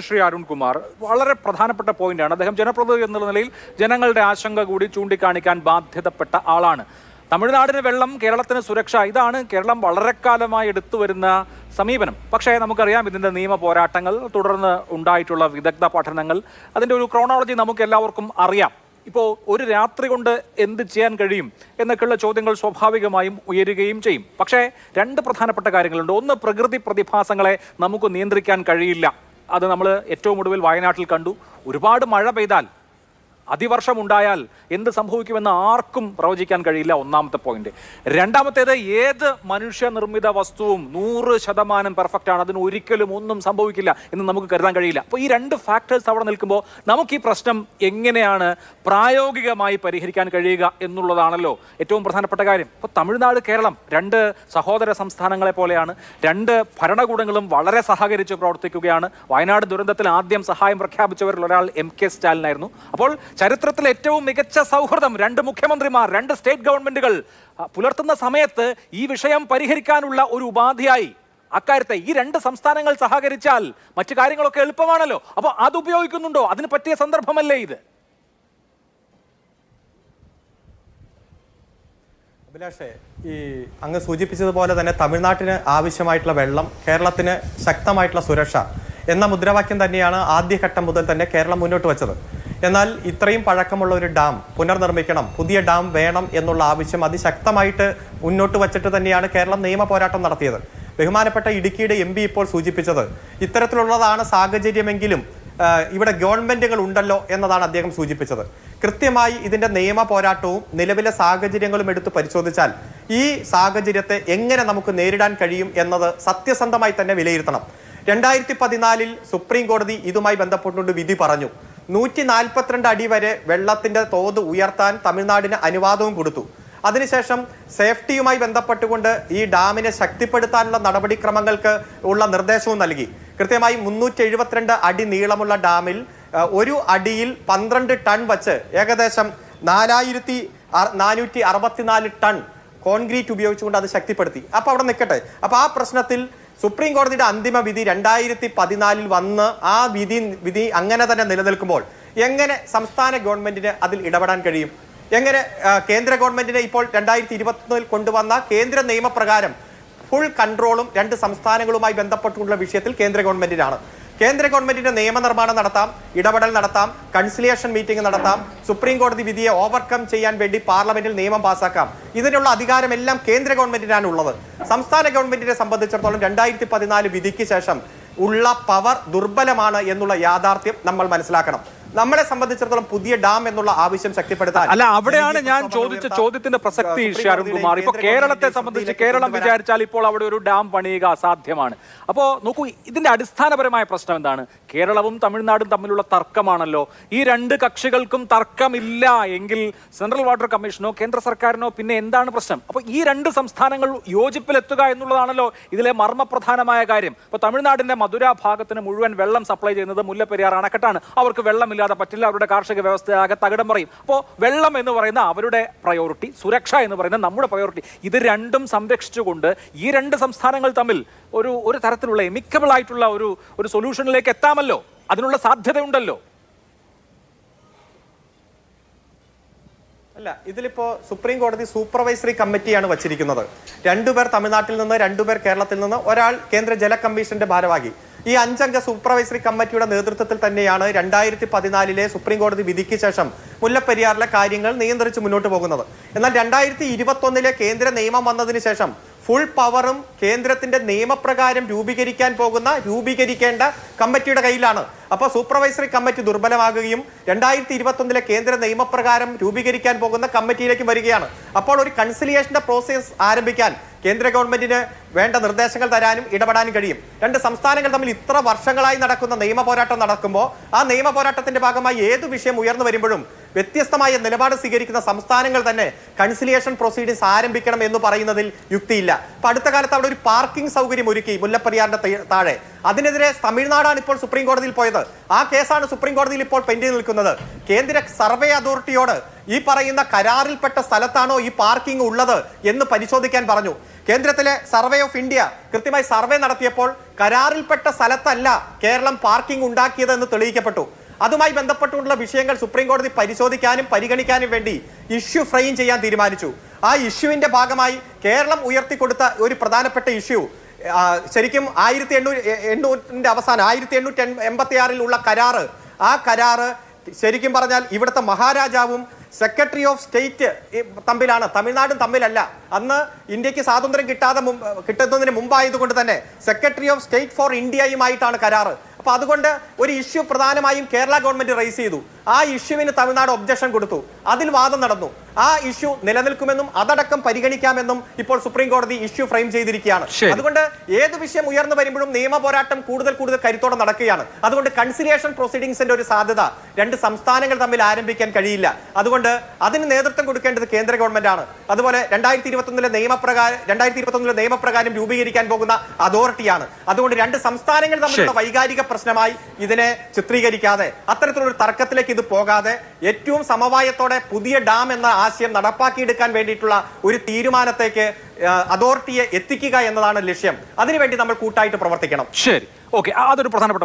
ശ്രീ അരുൺകുമാർ വളരെ പ്രധാനപ്പെട്ട പോയിന്റാണ്. അദ്ദേഹം ജനപ്രതിനിധി എന്നുള്ള നിലയിൽ ജനങ്ങളുടെ ആശങ്ക കൂടി ചൂണ്ടിക്കാണിക്കാൻ ബാധ്യതപ്പെട്ട ആളാണ്. തമിഴ്നാടിന് വെള്ളം കേരളത്തിന് സുരക്ഷ ഇതാണ് കേരളം വളരെ കാലമായി എടുത്തു വരുന്ന സമീപനം. പക്ഷേ നമുക്കറിയാം ഇതിന്റെ നിയമ പോരാട്ടങ്ങൾ തുടർന്ന് ഉണ്ടായിട്ടുള്ള വിദഗ്ധ പഠനങ്ങൾ അതിന്റെ ഒരു ക്രോണോളജി നമുക്ക് എല്ലാവർക്കും അറിയാം. ഇപ്പോൾ ഒരു രാത്രി കൊണ്ട് എന്ത് ചെയ്യാൻ കഴിയും എന്നൊക്കെയുള്ള ചോദ്യങ്ങൾ സ്വാഭാവികമായും ഉയരുകയും ചെയ്യും. പക്ഷേ രണ്ട് പ്രധാനപ്പെട്ട കാര്യങ്ങളുണ്ട്. ഒന്ന് പ്രകൃതി പ്രതിഭാസങ്ങളെ നമുക്ക് നിയന്ത്രിക്കാൻ കഴിയില്ല. അത് നമ്മൾ ഏറ്റവും ഒടുവിൽ വയനാട്ടിൽ കണ്ടു. ഒരുപാട് മഴ പെയ്താൽ അതിവർഷം ഉണ്ടായാൽ എന്ത് സംഭവിക്കുമെന്ന് ആർക്കും പ്രവചിക്കാൻ കഴിയില്ല ഒന്നാമത്തെ പോയിന്റ്. രണ്ടാമത്തേത് ഏത് മനുഷ്യനിർമ്മിത വസ്തുവും നൂറ് ശതമാനം പെർഫെക്റ്റ് ആണ്. അതിന് ഒരിക്കലും ഒന്നും സംഭവിക്കില്ല എന്ന് നമുക്ക് കരുതാൻ കഴിയില്ല. അപ്പോൾ ഈ രണ്ട് ഫാക്ടേഴ്സ് അവിടെ നിൽക്കുമ്പോൾ നമുക്ക് ഈ പ്രശ്നം എങ്ങനെയാണ് പ്രായോഗികമായി പരിഹരിക്കാൻ കഴിയുക എന്നുള്ളതാണല്ലോ ഏറ്റവും പ്രധാനപ്പെട്ട കാര്യം. ഇപ്പോൾ തമിഴ്നാട് കേരളം രണ്ട് സഹോദര സംസ്ഥാനങ്ങളെ പോലെയാണ്. രണ്ട് ഭരണകൂടങ്ങളും വളരെ സഹകരിച്ച് പ്രവർത്തിക്കുകയാണ്. വയനാട് ദുരന്തത്തിൽ ആദ്യം സഹായം പ്രഖ്യാപിച്ചവരിൽ ഒരാൾ എം കെ സ്റ്റാലിനായിരുന്നു. അപ്പോൾ ചരിത്രത്തിൽ ഏറ്റവും മികച്ച സൗഹൃദം രണ്ട് മുഖ്യമന്ത്രിമാർ രണ്ട് സ്റ്റേറ്റ് ഗവൺമെന്റുകൾ പുലർത്തുന്ന സമയത്ത് ഈ വിഷയം പരിഹരിക്കാനുള്ള ഒരു ഉപാധിയായി. അക്കാര്യത്തെ ഈ രണ്ട് സംസ്ഥാനങ്ങൾ സഹകരിച്ചാൽ മറ്റു കാര്യങ്ങളൊക്കെ എളുപ്പമാണല്ലോ. അപ്പോൾ അത് ഉപയോഗിക്കുന്നുണ്ടോ? അതിന് പറ്റിയ സന്ദർഭമല്ലേ ഇത്? അഭിലാഷേ ഈ അങ്ങ് സൂചിപ്പിച്ചതുപോലെ തന്നെ തമിഴ്നാട്ടിന് ആവശ്യമായിട്ടുള്ള വെള്ളം കേരളത്തിന് ശക്തമായിട്ടുള്ള സുരക്ഷ എന്ന മുദ്രാവാക്യം തന്നെയാണ് ആദ്യഘട്ടം മുതൽ തന്നെ കേരളം മുന്നോട്ട് വെച്ചത്. എന്നാൽ ഇത്രയും പഴക്കമുള്ള ഒരു ഡാം പുനർനിർമ്മിക്കണം പുതിയ ഡാം വേണം എന്നുള്ള ആവശ്യം അതിശക്തമായിട്ട് മുന്നോട്ട് വച്ചിട്ട് തന്നെയാണ് കേരളം നിയമ പോരാട്ടം നടത്തിയത്. ബഹുമാനപ്പെട്ട ഇടുക്കിയുടെ എം ഇപ്പോൾ സൂചിപ്പിച്ചത് ഇത്തരത്തിലുള്ളതാണ് സാഹചര്യമെങ്കിലും ഇവിടെ ഗവൺമെന്റുകൾ ഉണ്ടല്ലോ എന്നതാണ് അദ്ദേഹം സൂചിപ്പിച്ചത്. കൃത്യമായി ഇതിന്റെ നിയമ പോരാട്ടവും നിലവിലെ സാഹചര്യങ്ങളും എടുത്ത് പരിശോധിച്ചാൽ ഈ സാഹചര്യത്തെ എങ്ങനെ നമുക്ക് നേരിടാൻ കഴിയും എന്നത് സത്യസന്ധമായി തന്നെ വിലയിരുത്തണം. രണ്ടായിരത്തി പതിനാലിൽ സുപ്രീം കോടതി ഇതുമായി ബന്ധപ്പെട്ടുകൊണ്ട് വിധി പറഞ്ഞു. നൂറ്റി നാൽപ്പത്തിരണ്ട് അടി വരെ വെള്ളത്തിന്റെ തോത് ഉയർത്താൻ തമിഴ്നാടിന് അനുവാദവും കൊടുത്തു. അതിനുശേഷം സേഫ്റ്റിയുമായി ബന്ധപ്പെട്ടുകൊണ്ട് ഈ ഡാമിനെ ശക്തിപ്പെടുത്താനുള്ള നടപടിക്രമങ്ങൾക്ക് ഉള്ള നിർദ്ദേശവും നൽകി. കൃത്യമായി മുന്നൂറ്റി എഴുപത്തിരണ്ട് അടി നീളമുള്ള ഡാമിൽ ഒരു അടിയിൽ പന്ത്രണ്ട് ടൺ വച്ച് ഏകദേശം നാലായിരത്തി നാനൂറ്റി അറുപത്തിനാല് ടൺ കോൺക്രീറ്റ് ഉപയോഗിച്ചുകൊണ്ട് അത് ശക്തിപ്പെടുത്തി. അപ്പോൾ അവിടെ നിൽക്കട്ടെ. അപ്പോൾ ആ പ്രശ്നത്തിൽ സുപ്രീം കോടതിയുടെ അന്തിമ വിധി രണ്ടായിരത്തി പതിനാലിൽ വന്ന് ആ വിധി വിധി അങ്ങനെ തന്നെ നിലനിൽക്കുമ്പോൾ എങ്ങനെ സംസ്ഥാന ഗവൺമെന്റിന് അതിൽ ഇടപെടാൻ കഴിയും? എങ്ങനെ കേന്ദ്ര ഗവൺമെന്റിനെ ഇപ്പോൾ രണ്ടായിരത്തി ഇരുപത്തിയൊന്നിൽ കൊണ്ടുവന്ന കേന്ദ്ര നിയമപ്രകാരം ഫുൾ കൺട്രോളും രണ്ട് സംസ്ഥാനങ്ങളുമായി ബന്ധപ്പെട്ടുള്ള വിഷയത്തിൽ കേന്ദ്ര ഗവൺമെന്റിനാണ്. കേന്ദ്ര ഗവൺമെന്റിന്റെ നിയമനിർമ്മാണം നടത്താം ഇടപെടൽ നടത്താം കൺസിലിയേഷൻ മീറ്റിംഗ് നടത്താം സുപ്രീം കോടതി വിധിയെ ഓവർകം ചെയ്യാൻ വേണ്ടി പാർലമെന്റിൽ നിയമം പാസാക്കാം. ഇതിനുള്ള അധികാരമെല്ലാം കേന്ദ്ര ഗവൺമെന്റിനാണ് ഉള്ളത്. സംസ്ഥാന ഗവൺമെന്റിനെ സംബന്ധിച്ചിടത്തോളം രണ്ടായിരത്തി പതിനാല് വിധിക്ക് ശേഷം ഉള്ള പവർ ദുർബലമാണ് എന്നുള്ള യാഥാർത്ഥ്യം നമ്മൾ മനസ്സിലാക്കണം. നമ്മളെ സംബന്ധിച്ചിടത്തോളം പുതിയ ഡാം എന്നുള്ള ആവശ്യം ശക്തിപ്പെടുത്താൻ അല്ല അവിടെയാണ് ഞാൻ ചോദിച്ച ചോദ്യത്തിന്റെ പ്രസക്തി അരുൺകുമാർ കോടതിയിലെ ഇപ്പൊ കേരളത്തെ സംബന്ധിച്ച് കേരളം വിചാരിച്ചാൽ ഇപ്പോൾ അവിടെ ഒരു ഡാം പണിയുക അസാധ്യമാണ്. അപ്പോൾ നോക്കൂ ഇതിന്റെ അടിസ്ഥാനപരമായ പ്രശ്നം എന്താണ്? കേരളവും തമിഴ്നാടും തമ്മിലുള്ള തർക്കമാണല്ലോ. ഈ രണ്ട് കക്ഷികൾക്കും തർക്കമില്ല എങ്കിൽ സെൻട്രൽ വാട്ടർ കമ്മീഷനോ കേന്ദ്ര സർക്കാരിനോ പിന്നെ എന്താണ് പ്രശ്നം? അപ്പോൾ ഈ രണ്ട് സംസ്ഥാനങ്ങൾ യോജിപ്പിലെത്തുക എന്നുള്ളതാണല്ലോ ഇതിലെ മർമ്മപ്രധാനമായ കാര്യം. ഇപ്പോൾ തമിഴ്നാടിന്റെ മധുര ഭാഗത്തിന് മുഴുവൻ വെള്ളം സപ്ലൈ ചെയ്യുന്നത് മുല്ലപ്പെരിയാർ അണക്കെട്ടാണ്. അവർക്ക് വെള്ളമില്ലാതെ പറ്റില്ല. അവരുടെ കാർഷിക വ്യവസ്ഥയാകെ തകിടം പറയും അപ്പോൾ വെള്ളം എന്ന് പറയുന്ന അവരുടെ പ്രയോറിറ്റി സുരക്ഷ എന്ന് പറയുന്ന നമ്മുടെ പ്രയോറിറ്റി ഇത് രണ്ടും സംരക്ഷിച്ചുകൊണ്ട് ഈ രണ്ട് സംസ്ഥാനങ്ങൾ തമ്മിൽ ഒരു ഒരു തരത്തിലുള്ള എമിക്കബിൾ ആയിട്ടുള്ള ഒരു ഒരു സൊല്യൂഷനിലേക്ക് എത്താമല്ലോ? അതിനുള്ള സാധ്യതയുണ്ടല്ലോ? അല്ല ഇതിലിപ്പോ സുപ്രീം കോടതി സൂപ്പർവൈസറി കമ്മിറ്റിയാണ് വച്ചിരിക്കുന്നത്. രണ്ടുപേർ തമിഴ്നാട്ടിൽ നിന്ന് രണ്ടുപേർ കേരളത്തിൽ നിന്ന് ഒരാൾ കേന്ദ്ര ജല കമ്മീഷന്റെ ഭാരവാഹി. ഈ അഞ്ചംഗ സൂപ്പർവൈസറി കമ്മിറ്റിയുടെ നേതൃത്വത്തിൽ തന്നെയാണ് രണ്ടായിരത്തി പതിനാലിലെ സുപ്രീം കോടതി വിധിക്ക് ശേഷം മുല്ലപ്പെരിയാറിലെ കാര്യങ്ങൾ നിയന്ത്രിച്ച് മുന്നോട്ട് പോകുന്നത്. എന്നാൽ രണ്ടായിരത്തി ഇരുപത്തൊന്നിലെ കേന്ദ്ര നിയമം വന്നതിന് ശേഷം ഫുൾ പവറും കേന്ദ്രത്തിന്റെ നിയമപ്രകാരം രൂപീകരിക്കാൻ പോകുന്ന രൂപീകരിക്കേണ്ട കമ്മിറ്റിയുടെ കയ്യിലാണ്. അപ്പോൾ സൂപ്പർവൈസറി കമ്മിറ്റി ദുർബലമാകുകയും രണ്ടായിരത്തി ഇരുപത്തൊന്നിലെ കേന്ദ്ര നിയമപ്രകാരം രൂപീകരിക്കാൻ പോകുന്ന കമ്മിറ്റിയിലേക്ക് വരികയാണ്. അപ്പോൾ ഒരു കൺസിലിയേഷന്റെ പ്രോസസ് ആരംഭിക്കാൻ കേന്ദ്ര ഗവൺമെന്റിന് വേണ്ട നിർദ്ദേശങ്ങൾ തരാനും ഇടപെടാനും കഴിയും. രണ്ട് സംസ്ഥാനങ്ങൾ തമ്മിൽ ഇത്ര വർഷങ്ങളായി നടക്കുന്ന നിയമ പോരാട്ടം നടക്കുമ്പോൾ ആ നിയമ പോരാട്ടത്തിന്റെ ഭാഗമായി ഏത് വിഷയം ഉയർന്നു വരുമ്പോഴും വ്യത്യസ്തമായ നിലപാട് സ്വീകരിക്കുന്ന സംസ്ഥാനങ്ങൾ തന്നെ കൺസിലിയേഷൻ പ്രൊസീഡിങ്സ് ആരംഭിക്കണം എന്ന് പറയുന്നതിൽ യുക്തിയില്ല. അപ്പൊ അടുത്ത കാലത്ത് അവിടെ ഒരു പാർക്കിംഗ് സൗകര്യം ഒരുക്കി മുല്ലപ്പെരിയാറിന്റെ താഴെ. അതിനെതിരെ തമിഴ്നാടാണ് ഇപ്പോൾ സുപ്രീം കോടതിയിൽ പോയത്. ആ കേസാണ് സുപ്രീം കോടതിയിൽ ഇപ്പോൾ പെൻഡിങ് നിൽക്കുന്നത്. കേന്ദ്ര സർവേ അതോറിറ്റിയോട് ഈ പറയുന്ന കരാറിൽപ്പെട്ട സ്ഥലത്താണോ ഈ പാർക്കിംഗ് ഉള്ളത് എന്ന് പരിശോധിക്കാൻ പറഞ്ഞു. കേന്ദ്രത്തിലെ സർവേ ഓഫ് ഇന്ത്യ കൃത്യമായി സർവേ നടത്തിയപ്പോൾ കരാറിൽപ്പെട്ട സ്ഥലത്തല്ല കേരളം പാർക്കിംഗ് ഉണ്ടാക്കിയത് എന്ന് തെളിയിക്കപ്പെട്ടു. അതുമായി ബന്ധപ്പെട്ടുള്ള വിഷയങ്ങൾ സുപ്രീം കോടതി പരിശോധിക്കാനും പരിഗണിക്കാനും വേണ്ടി ഇഷ്യൂ ഫ്രെയിം ചെയ്യാൻ തീരുമാനിച്ചു. ആ ഇഷ്യൂവിന്റെ ഭാഗമായി കേരളം ഉയർത്തിക്കൊടുത്ത ഒരു പ്രധാനപ്പെട്ട ഇഷ്യൂ ശരിക്കും ആയിരത്തി എണ്ണൂറ്റി എണ്ണൂറ്റിന്റെ അവസാനം ആയിരത്തി എണ്ണൂറ്റി എൺപത്തി ആറിലുള്ള കരാറ്. ആ കരാറ് ശരിക്കും പറഞ്ഞാൽ ഇവിടുത്തെ മഹാരാജാവും സെക്രട്ടറി ഓഫ് സ്റ്റേറ്റ് തമ്മിലാണ്. തമിഴ്നാടും തമ്മിലല്ല. അന്ന് ഇന്ത്യയ്ക്ക് സ്വാതന്ത്ര്യം കിട്ടാതെ കിട്ടുന്നതിന് മുമ്പായതുകൊണ്ട് തന്നെ സെക്രട്ടറി ഓഫ് സ്റ്റേറ്റ് ഫോർ ഇന്ത്യയുമായിട്ടാണ് കരാറ്. അപ്പൊ അതുകൊണ്ട് ഒരു ഇഷ്യൂ പ്രധാനമായും കേരള ഗവൺമെന്റ് റേസ് ചെയ്തു. ആ ഇഷ്യൂവിന് തമിഴ്നാട് ഒബ്ജക്ഷൻ കൊടുത്തു. അതിൽ വാദം നടന്നു. ആ ഇഷ്യൂ നിലനിൽക്കുമെന്നും അതടക്കം പരിഗണിക്കാമെന്നും ഇപ്പോൾ സുപ്രീം കോടതി ഇഷ്യൂ ഫ്രെയിം ചെയ്തിരിക്കുകയാണ്. അതുകൊണ്ട് ഏത് വിഷയം ഉയർന്നു വരുമ്പോഴും നിയമ പോരാട്ടം കൂടുതൽ കൂടുതൽ കരുത്തോടെ നടക്കുകയാണ്. അതുകൊണ്ട് കൺസിലിയേഷൻ പ്രൊസീഡിംഗ്സിന്റെ ഒരു സാധ്യത രണ്ട് സംസ്ഥാനങ്ങൾ തമ്മിൽ ആരംഭിക്കാൻ കഴിയില്ല. അതുകൊണ്ട് അതിന് നേതൃത്വം കൊടുക്കേണ്ടത് കേന്ദ്ര ഗവൺമെന്റ് ആണ്. അതുപോലെ രണ്ടായിരത്തി ഇരുപത്തൊന്നിലെ നിയമപ്രകാരം രണ്ടായിരത്തി ഇരുപത്തൊന്നിലെ നിയമപ്രകാരം രൂപീകരിക്കാൻ പോകുന്ന അതോറിറ്റിയാണ് അതുകൊണ്ട് രണ്ട് സംസ്ഥാനങ്ങൾ തമ്മിലുള്ള വൈകാരിക പ്രശ്നമായി ഇതിനെ ചിത്രീകരിക്കാതെ അത്തരത്തിലുള്ള ഒരു ഇത് പോകാതെ ഏറ്റവും സമവായത്തോടെ പുതിയ ഡാം എന്ന ആശയം നടപ്പാക്കിയെടുക്കാൻ വേണ്ടിയിട്ടുള്ള ഒരു തീരുമാനത്തേക്ക് അതോറിറ്റിയെ എത്തിക്കുക എന്നതാണ് ലക്ഷ്യം. അതിനുവേണ്ടി നമ്മൾ കൂട്ടായിട്ട് പ്രവർത്തിക്കണം. ശരി. ഓക്കെ അതൊരു പ്രധാനപ്പെട്ട